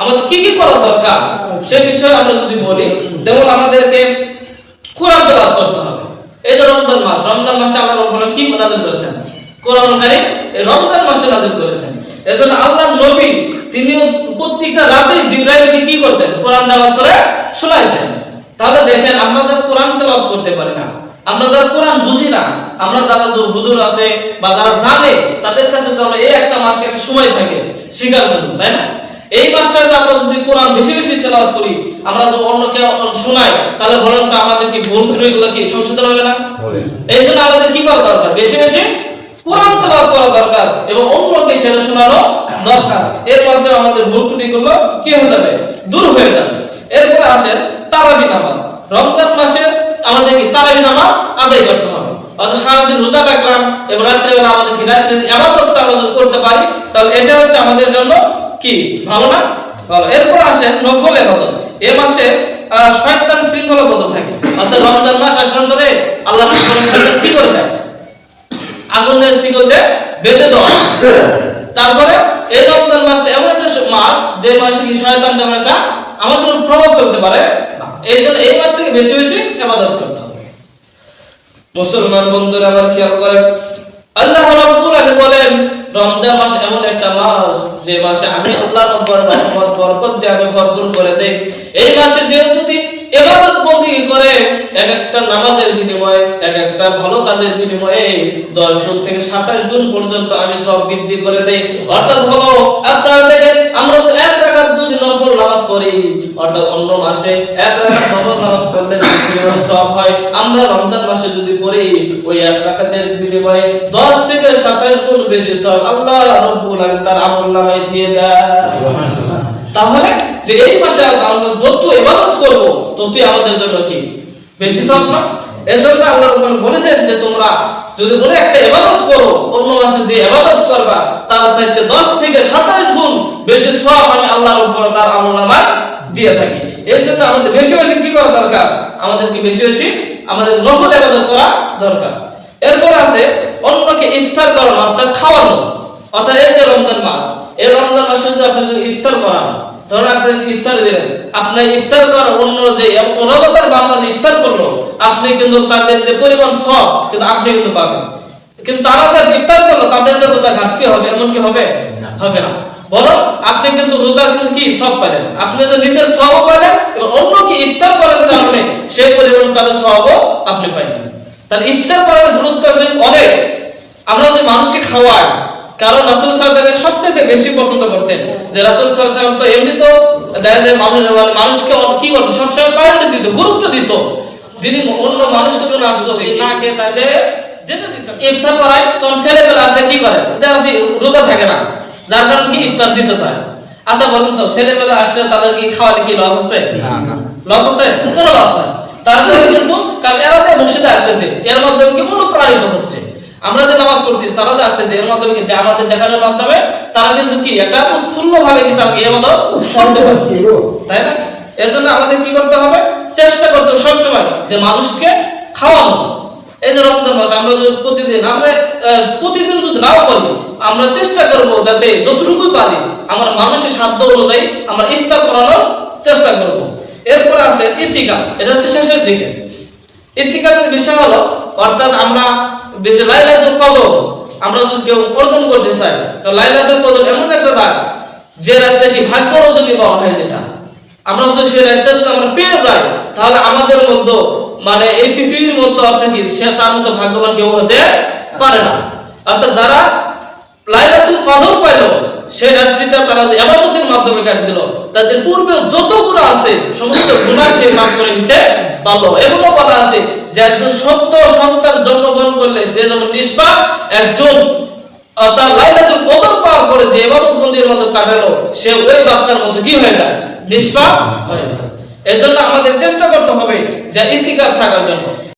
আমাদের কি কি করা দরকার? সে বিষয়ে আমরা যদি বলি যেমন আমাদেরকে কোরআন তেলাওয়াত করতে হবে। এই যে রমজান মাস, রমজান মাসে আল্লাহ রাব্বুল কি নাযিল করেছেন? কোরআন কারীম এই রমজান মাসে নাযিল করেছেন। এজন্য আল্লাহর নবী তিনিও প্রত্যেকটা রাতে জিবরাইলকে কি করতেন? কোরআন তেলাওয়াত করে শোনাইতেন। তাহলে দেখেন, আমরা যারা কোরআন তেলাওয়াত করতে পারি না, আমরা যারা কোরআন বুঝি না, আমরা যারা হুজুর আছে বা যারা জানে, তাদের কাছে তো আমরা এই একটা মাসে একটা সময় থাকে শিকার জন্য তাই না? এই মাসটাতে আমরা যদি কোরআন বেশি বেশি তেলাওয়াত করি আমরা যদি অন্যকে শোনাই তাহলে বলেন তো আমাদের কি ভুল ত্রুটিগুলো কি সংশোধন হবে না? এই জন্য আমাদের কি করা দরকার? বেশি বেশি কোরআন তেলাওয়াত করা দরকার এবং অন্যকে সেটা শোনানো দরকার। এর মাধ্যমে আমাদের ভুল ত্রুটিগুলো কি হয়ে যাবে? দূর হয়ে যাবে। এরপরে আসে তারাবি নামাজ। রমজান মাসে আমাদের কি তারাবি নামাজ আদায় করতে হবে। অর্থাৎ সারাদিন রোজা রাখলাম এবং রাত্রেবেলা আমাদের কি রাত্রে আমরা যদি করতে পারি তাহলে এটা হচ্ছে আমাদের জন্য কি? ভালো না? ভালো। এরপর আসে নফল ইবাদত এ মাসে শয়তান শৃঙ্খলাবদ্ধ থাকে। অর্থাৎ রমজান মাস আসার ধরে আল্লাহ শয়তান কি করে দেয় আগুনের শিকলে বেঁধে দেওয়া তারপরে এই রমজান মাসটা এমন একটা মাস, যে মাসে কি শয়তান তেমন একটা আমাদের প্রভাব ফেলতে পারে। এই জন্য এই মাসটাকে বেশি বেশি ইবাদত করতে হবে। মুসলমান বন্ধুরা আবার খেয়াল করেন। আল্লাহ রাব্বুল আলামিন বলেন রমজান মাস এমন একটা মাস যে মাসে আমি আল্লাহ রব্বুল রহমত বরকত দিয়ে আমি ভরপুর করে দেই। এই মাসে যে যদি ইবাদত বন্দি করে এক একটা নামাজের বিনিময়ে এক একটা ভালো কাজের বিনিময়ে 10 গুণ থেকে 27 গুণ পর্যন্ত আমি সব বৃদ্ধি করে দেই। অর্থাৎ হলো আপনারা পড়ি অর্থাৎ অন্য মাসে এক রাকাত নফল নামাজ পড়লে সব হয় আমরা রমজান মাসে যদি পড়ি ওই এক রাকাতের বিনিময়ে 10 থেকে 27 গুণ বেশি সব আল্লাহ রাব্বুল আলামিন তার আমলনামায় দিয়ে দেয়। তাহলে যে এই মাসে আমরা যত ইবাদত করব ততই আমাদের জন্য কি? বেশি সব না? এজন্য আল্লাহ রাব্বুল বলেছেন যে তোমরা যদি কোনো একটা ইবাদত করো, অন্য মাসে যে ইবাদত করবা, তার চাইতে 10 থেকে 27 গুণ বেশি সওয়াব আমি আল্লাহ রাব্বুল তার আমলনামায় দিয়ে থাকি। এই জন্য আমাদের বেশি বেশি কি করা দরকার? আমাদেরকে বেশি বেশি আমাদের নফল ইবাদত করা দরকার। এরপর আছে, অন্যকে ইফতার করানো, অর্থাৎ খাওয়ানো। অর্থাৎ এই যে রমজান মাস, এই রমজান মাসে যদি আপনি যদি ইফতার করান, ধরুন আপনি ইফতার দিলেন আপনি ইফতার করার অন্য যে রোজাদার যে ইফতার আপনি কিন্তু তাদের যে পরিমাণ সব কিন্তু আপনি কিন্তু পাবেন। কিন্তু তারা যে ইফতার করল তাদের যে রোজা ঘাটতি হবে এমন কি হবে? হবে না। বরং আপনি কিন্তু রোজা কিন্তু কি সব পাবেন আপনি তো নিজের সবও পাবেন এবং অন্য কি ইফতার করার কারণে সেই পরিমাণ তাদের সবও আপনি পাইবেন তাহলে ইফতার করার গুরুত্ব অনেক। আমরা যদি মানুষকে খাওয়াই কারণ রাসুল ওয়াসাল্লাম সবচেয়ে বেশি পছন্দ করতেন যে রাসুল সাল্লাল্লাহু তো এমনি তো দেখা যায় মানুষ মানে মানুষকে কি করতো? সবসময় প্রায়োরিটি দিত গুরুত্ব দিত। যিনি অন্য মানুষকে জন্য আসতো না খেয়ে তাকে যেতে দিত ইফতার করায় তখন ছেলেবেলা আসলে কি করে? যারা রোজা থাকে না। যার কারণে কি ইফতার দিতে চায়? আচ্ছা বলুন তো ছেলেবেলা আসলে তাদের কি খাওয়ালে কি লস আছে? লস আছে? কোনো লস নাই। তারপরে কিন্তু কারণ এরা যে মসজিদে আসতেছে এর মাধ্যমে কি অনুপ্রাণিত হচ্ছে? আমরা যে নামাজ পড়তেছি তারা যে আসতেছে এর মাধ্যমে কি আমাদের দেখানোর মাধ্যমে তারা কিন্তু কি একটা উৎফুল্ল ভাবে কি তারা এবাদত করতে পারে। তাই না? এজন্য আমাদের কি করতে হবে? চেষ্টা করতে হবে সবসময় যে মানুষকে খাওয়ানো এই যে রমজান মাস, আমরা যদি প্রতিদিন, আমরা প্রতিদিন যদি নাও করি, আমরা চেষ্টা করব যাতে যতটুকু পারি আমার মানুষের সাধ্য অনুযায়ী আমরা ইফতার করানোর চেষ্টা করব। এরপর আছে ইতিকা এটা হচ্ছে শেষের দিকে। ইতিকাফের বিষয় হলো, অর্থাৎ আমরা যে লাইলাতুল কদর, আমরা যদি কেউ অর্জন করতে চাই, তো লাইলাতুল কদর এমন একটা রাত, যে রাতটা কি ভাগ্য রজনী বলা হয় যেটা। আমরা যদি সেই রাতটা যদি আমরা পেয়ে যাই, তাহলে আমাদের মধ্যে মানে এই পৃথিবীর মধ্যে অর্থাৎ কি, সে তার মতো ভাগ্যবান কেউ হতে পারে না। অর্থাৎ যারা লাইলাতুল কদর পাইল, সেই রাত্রিটা তারা যে ইবাদতের মাধ্যমে কাটিয়ে দিল, তাদের পূর্বে যত গুনাহ আছে, সমস্ত গুনাহ সে মাফ করে নিতে পারল। এমনও বলা আছে, যে একজন সত্য সন্তান জন্মগ্রহণ করলে সে যেমন নিষ্পাপ একজন তার লাইলাতুল কদর পাওয়ার পরে যে ইবাদত বন্দির মতো কাটালো, সে ওই বাচ্চার মতো কি হয়ে যায়? নিষ্পাপ? হয়ে যায় এজন্য আমাদের চেষ্টা করতে হবে যে ইতিকার থাকার জন্য।